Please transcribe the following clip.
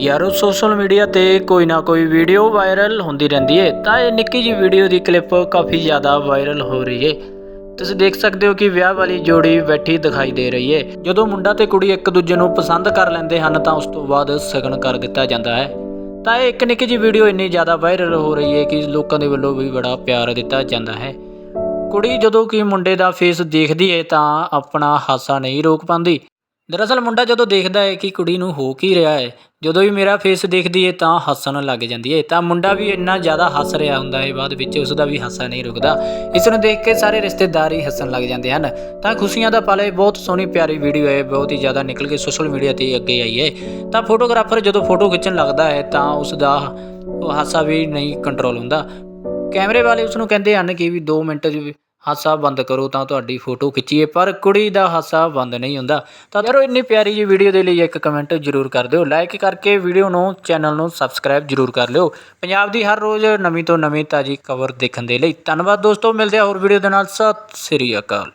ਯਾਰੋ social media ਤੇ ਕੋਈ ਨਾ ਕੋਈ ਵੀਡੀਓ ਵਾਇਰਲ ਹੁੰਦੀ ਰਹਿੰਦੀ ਹੈ ਤਾਂ ਇਹ ਨਿੱਕੀ ਜੀ ਵੀਡੀਓ ਦੀ ਕਲਿੱਪ ਕਾਫੀ ਜ਼ਿਆਦਾ ਵਾਇਰਲ ਹੋ ਰਹੀ ਹੈ ਤੁਸੀਂ ਦੇਖ ਸਕਦੇ ਹੋ ਕਿ ਵਿਆਹ ਵਾਲੀ ਜੋੜੀ ਬੈਠੀ ਦਿਖਾਈ ਦੇ ਰਹੀ ਹੈ ਜਦੋਂ ਮੁੰਡਾ ਤੇ ਕੁੜੀ ਇੱਕ ਦੂਜੇ ਨੂੰ ਪਸੰਦ ਕਰ ਲੈਂਦੇ ਹਨ, ਤਾਂ ਉਸ ਤੋਂ ਬਾਅਦ ਸ਼ਗਨ ਕਰ ਦਿੱਤਾ ਜਾਂਦਾ ਹੈ। ਤਾਂ ਇਹ ਇੱਕ ਨਿੱਕੀ ਜੀ ਵੀਡੀਓ ਇੰਨੀ ਜ਼ਿਆਦਾ ਵਾਇਰਲ ਹੋ ਰਹੀ ਹੈ ਕਿ ਲੋਕਾਂ ਦੇ ਵੱਲੋਂ ਵੀ ਬੜਾ ਪਿਆਰ ਦਿੱਤਾ ਜਾਂਦਾ ਹੈ। ਕੁੜੀ ਜਦੋਂ ਕਿ ਮੁੰਡੇ ਦਾ ਫੇਸ ਦੇਖਦੀ ਹੈ ਤਾਂ ਆਪਣਾ ਹਾਸਾ ਨਹੀਂ ਰੋਕ ਪਾਉਂਦੀ। ਦਰਅਸਲ ਮੁੰਡਾ ਜਦੋਂ ਦੇਖਦਾ ਹੈ ਕਿ ਕੁੜੀ ਨੂੰ ਹੋ ਕੀ ਰਿਹਾ ਹੈ, ਜਦੋਂ ਵੀ ਮੇਰਾ ਫੇਸ ਦੇਖਦੀ ਹੈ ਤਾਂ ਹੱਸਣ ਲੱਗ ਜਾਂਦੀ ਹੈ। ਤਾਂ ਮੁੰਡਾ ਵੀ ਇੰਨਾ ਜ਼ਿਆਦਾ ਹੱਸ ਰਿਹਾ ਹੁੰਦਾ ਹੈ, ਬਾਅਦ ਵਿੱਚ ਉਸ ਦਾ ਵੀ ਹਾਸਾ ਨਹੀਂ ਰੁਕਦਾ। ਇਸ ਨੂੰ ਦੇਖ ਕੇ ਸਾਰੇ ਰਿਸ਼ਤੇਦਾਰ ਹੀ ਹੱਸਣ ਲੱਗ ਜਾਂਦੇ ਹਨ। ਤਾਂ ਖੁਸ਼ੀਆਂ ਦਾ ਪਲ ਇਹ ਬਹੁਤ ਸੋਹਣੀ ਪਿਆਰੀ ਵੀਡੀਓ ਹੈ, ਬਹੁਤ ਹੀ ਜ਼ਿਆਦਾ ਨਿਕਲ ਕੇ ਸੋਸ਼ਲ ਮੀਡੀਆ ਤੇ ਅੱਗੇ ਆਈ ਹੈ। ਤਾਂ ਫੋਟੋਗ੍ਰਾਫਰ ਜਦੋਂ ਫੋਟੋ ਖਿੱਚਣ ਲੱਗਦਾ ਹੈ ਤਾਂ ਉਸ ਦਾ ਹਾਸਾ ਵੀ ਨਹੀਂ ਕੰਟਰੋਲ ਹੁੰਦਾ। ਕੈਮਰੇ ਵਾਲੇ ਉਸ ਨੂੰ ਕਹਿੰਦੇ ਹਨ ਕਿ ਵੀ 2 ਮਿੰਟ 'ਚ ਹਾਸਾ ਬੰਦ ਕਰੋ ਤਾਂ ਤੁਹਾਡੀ ਫੋਟੋ ਖਿੱਚੀਏ, ਪਰ ਕੁੜੀ ਦਾ ਹਾਸਾ ਬੰਦ ਨਹੀਂ ਹੁੰਦਾ। ਤਾਂ ਯਾਰੋ, ਇੰਨੀ ਪਿਆਰੀ ਜੀ ਵੀਡੀਓ ਦੇ ਲਈ ਇੱਕ ਕਮੈਂਟ ਜ਼ਰੂਰ ਕਰ ਦਿਓ। ਲਾਈਕ ਕਰਕੇ ਵੀਡੀਓ ਨੂੰ ਚੈਨਲ ਨੂੰ ਸਬਸਕ੍ਰਾਈਬ ਜ਼ਰੂਰ ਕਰ ਲਿਓ। ਪੰਜਾਬ ਦੀ ਹਰ ਰੋਜ਼ ਨਵੀਂ ਤੋਂ ਨਵੀਂ ਤਾਜੀ ਖਬਰ ਦੇਖਣ ਦੇ ਲਈ ਧੰਨਵਾਦ ਦੋਸਤੋ। ਮਿਲਦੇ ਹਾਂ ਹੋਰ ਵੀਡੀਓ ਦੇ ਨਾਲ। ਸਤਿ ਸ੍ਰੀ ਅਕਾਲ।